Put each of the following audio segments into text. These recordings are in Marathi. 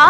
가?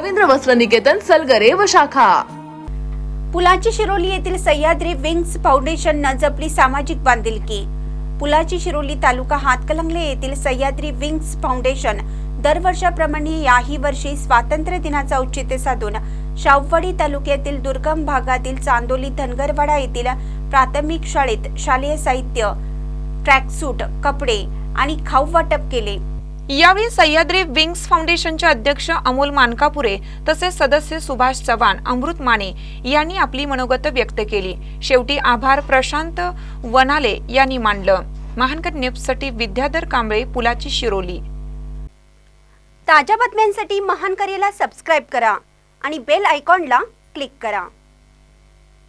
रवींद्र वस्त्र निकेतन सलगरे व शाखा. पुलाची शिरोली येथील सह्याद्री विंग्स फाउंडेशननं जपली सामाजिक बांधिलकी. पुलाची शिरोली तालुका हातकलंगले येथील सह्याद्री विंग्स फाउंडेशन दरवर्षाप्रमाणे याही वर्षी स्वातंत्र्य दिनाचं औचित्य साधून शाववाडी तालुक्यातील दुर्गम भागातील चांदोली धनगरवाडा येथील प्राथमिक शाळेत शालेय साहित्य ट्रॅकसूट कपडे आणि खाऊ वाटप केले. यावेळी सह्याद्री विंग्स फाउंडेशनचे अध्यक्ष अमोल मानकापुरे तसेच सदस्य सुभाष चव्हाण अमृत माने यांनी आपली मनोगत व्यक्त केली. शेवटी आभार प्रशांत वनाले यांनी मांडलं महानकर न्यूजसाठी विद्याधर कांबळे पुलाची शिरोली. ताज्या बातम्यांसाठी महानकरेला सबस्क्राईब करा आणि बेल आयकॉनला क्लिक करा.